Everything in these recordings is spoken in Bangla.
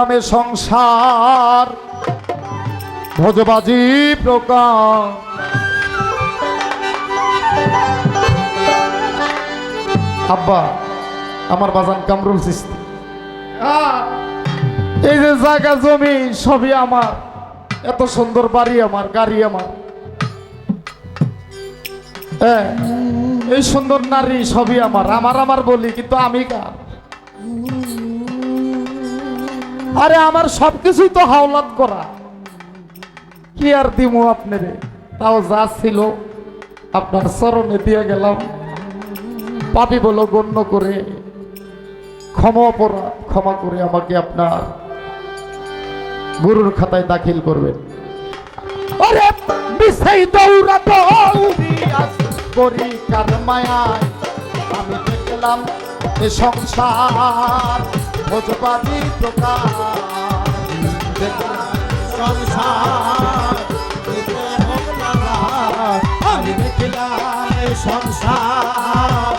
নামে সংসার। ভোজবাজি প্রকার আব্বা আমার বাজান কামরুল সিস্তি। এই যে জায়গা জমি সবই আমার। এত সুন্দর বাড়ি আমার গাড়ি আমার। হ্যাঁ, এই সুন্দর নারী সবই আমার। আমার আমার বলি কিন্তু আমি কার? আরে আমার সবকিছুই তো হাওলাত করা। কি আর দিমু আপনারে? তাও যা ছিল, আপনার চরণে দিয়ে গেলাম। পাপি বলো গণ্য করে, ক্ষমা অপরাধ, ক্ষমা করে আমাকে আপনার গুরুর খাতায় দাখিল করবেন। করি কার আমি দেখলাম সংসার। প্রকার দেখলাম সংসার। আমি দেখলাম সংসার।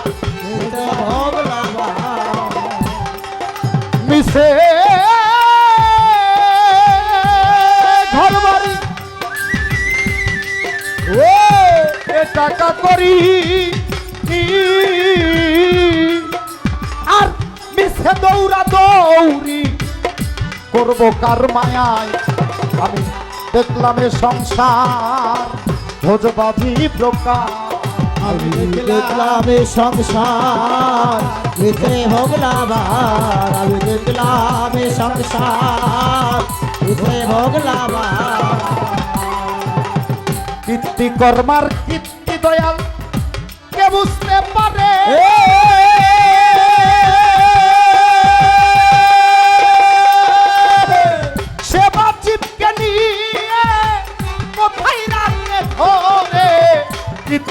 মিশে ঘর বাড়ি ও এ টাকা করি আর মিশে দৌড়া দৌড়ি করব কার মায়ায় আমি দেখলাম এ সংসার ভোজবাজি প্রকার আমি দেখলাম এই সংসার না ভার। আমি দেখলাম এই সংসার না ভার। কীর্তি কর্মার কীর্তি দয়াল কে বুঝতে পারে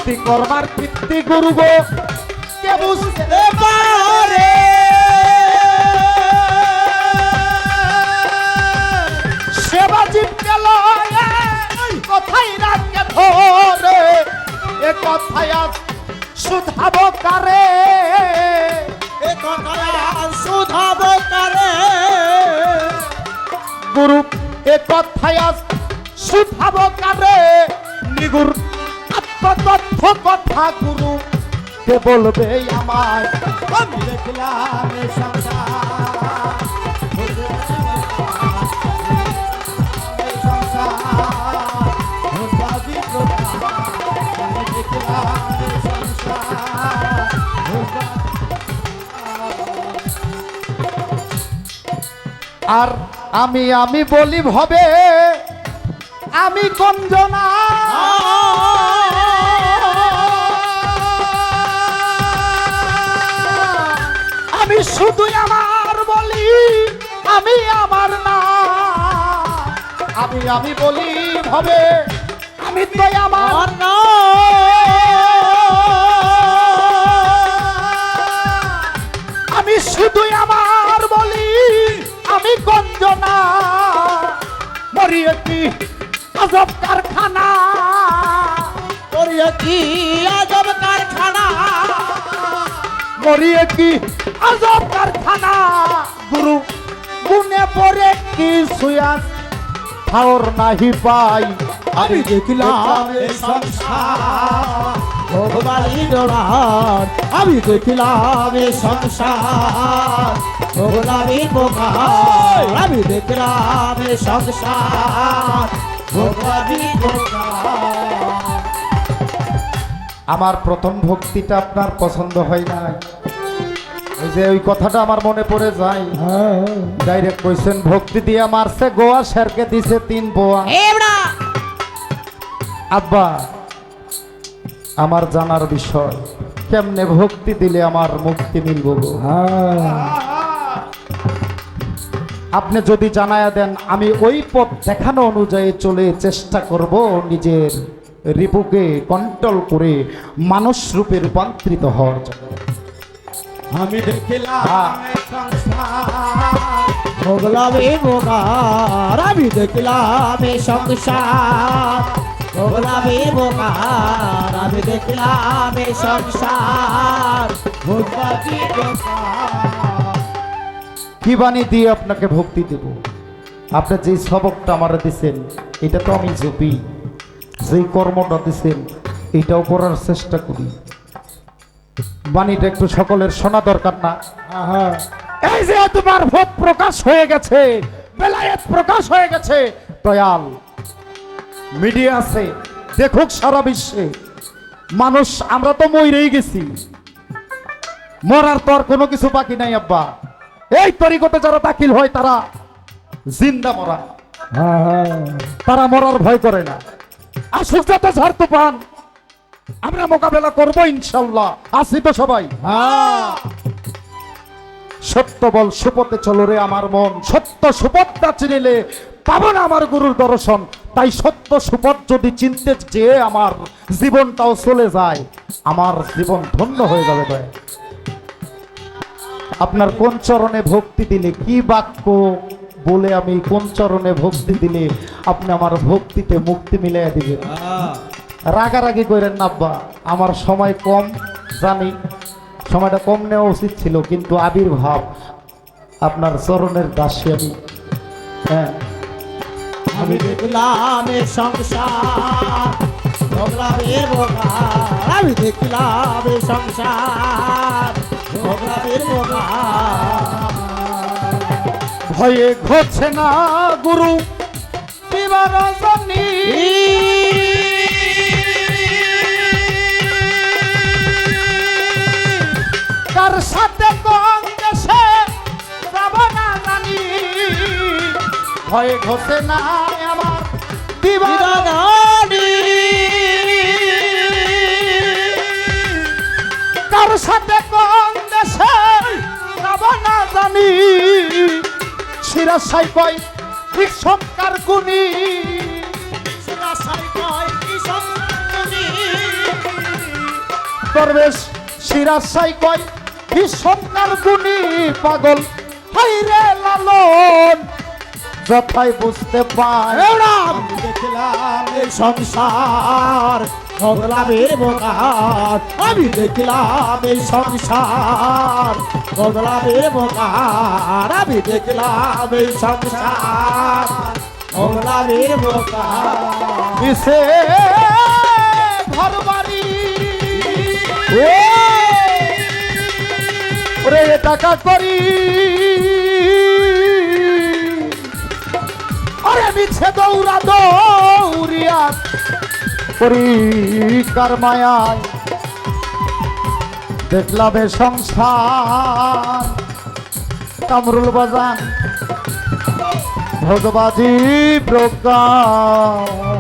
কীর্তি কর্মার কীর্তি গুরু গো কে বুঝতে পারে? সেবা জীবকে লয়ে কোথায় রাখে ধরে। এ কথায় আজ শুধাবো কারে? এ কথায় শুধাবো কারে? গুরু এ কথায় আজ শুধাবো কারে? নিগুর আত্মতথ্য কথা গুরু, কে বলবে আমায়? আমি দেখলাম আর আমি আমি বলি ভবে, আমি গঞ্জনা আমি শুধু আমার বলি আমি আমার না। আমি আমি বলি ভবে আমি তো আমার না। আমি শুধু আমার বলি আমি গঞ্জনা। মরিয়ে কি আজব কারখানা। করিয়া কি আজব কারখানা। মরিয়ে কি আজব কারখানা। গুরু গুনে পরে কি সুয়াস? ঠাওর নাহি পাই। আমি দেখলাম এই সংসার। আমি দেখলাম সংসার। বোকার আমি দেখলাম সংসার। বোকার আমার প্রথম ভক্তিটা আপনার পছন্দ হয় না? যে ওই কথাটা আমার মনে পড়ে যায়। ডাইরেক্ট কইছেন ভক্তি দিয়ে মারছে গোয়া শেরকে দিছে তিন বোয়া। আব্বা আমার জানার বিষয় কেমনে ভক্তি দিলে আমার মুক্তি মিলব গো? আপনি যদি জানায়া দেন আমি ওই পথ দেখানো অনুযায়ী চলে চেষ্টা করব নিজের রিপুকে কন্ট্রোল করে মানুষ রূপে রূপান্তরিত হওয়ার জন্য। আমি দেখলাম সংসার। বোকার আমি দেখলাম সংসার। ভগলামে বোকার আমি দেখলাম সংসার। কি বাণী দিয়ে আপনাকে ভক্তি দেব? আপনার যে সবকটা আমার দিছেন এটা তো আমি জপি। যেই কর্মটা দিছেন এটাও করার চেষ্টা করি। বাণীটা একটু সকলের শোনা দরকার না। এই যে তোমার ভোট প্রকাশ হয়ে গেছে বেলায়েত প্রকাশ হয়ে গেছে দয়াল। মিডিয়া আছে দেখুক সারা বিশ্বে। মানুষ আমরা তো মরেই গেছি। মরার তো আর কোনো কিছু বাকি নাই আব্বা। এই তরিকতে যারা দাখিল হয় তারা জিন্দা মরা। আহা তারা মরার ভয় করে না। আসুক যত ঝড় তুফান। আমরা মোকাবেলা করব ইনশাল্লাহ। আসি তো সবাই। সত্য বল সুপথে চলো রে আমার মন। সত্য সুপথটা চিনিলে পাবো না আমার গুরুর দর্শন। তাই সত্য সুপথ যদি চিনতে যেয়ে আমার জীবনটাও চলে যায়, আমার জীবন ধন্য হয়ে যাবে দয়া আপনার কোন চরণে ভক্তি দিলে কি বাক্য বলে আমি কোন চরণে ভক্তি দিলে আপনি আমার ভক্তিতে মুক্তি মিলিয়ে দিবেন? রাগারাগি করেন না আব্বা আমার সময় কম জানি। সময়টা কম নেওয়া উচিত ছিল কিন্তু আবির্ভাব। আপনার চরণের দাসী আমি। হ্যাঁ। আমি দেখলাম সংসার আমি দেখলাম সংসার ভয়ে ঘটছে না গুরু। বিবার জানি। ভয়ে ঘটে না আমার বিদাদানি কার সাথে কোন দেশে না জানি। সিরাজ সাই কয় ঠিক সৎকার গুণী রাসাই কয় কি সিরাজ সাই কয় কি সৎকার গুণী পাগল হাই রে লালন। যথাই বুঝতে আমি দেখলাম এই সংসার ভোগলাভের বোকার আমি দেখলাম এই সংসার ভোগলাভের বোকার আমি দেখলাম এই সংসার ভোগলাভের বোকার কিসে ঘর বাড়ি ওরে টাকা করি মিছে দৌড়া দৌড়িয়া। পরিকার মায়ায় দেখলাবে সংসার। কামরুল বাজান ভোগবাজি প্রকাশ।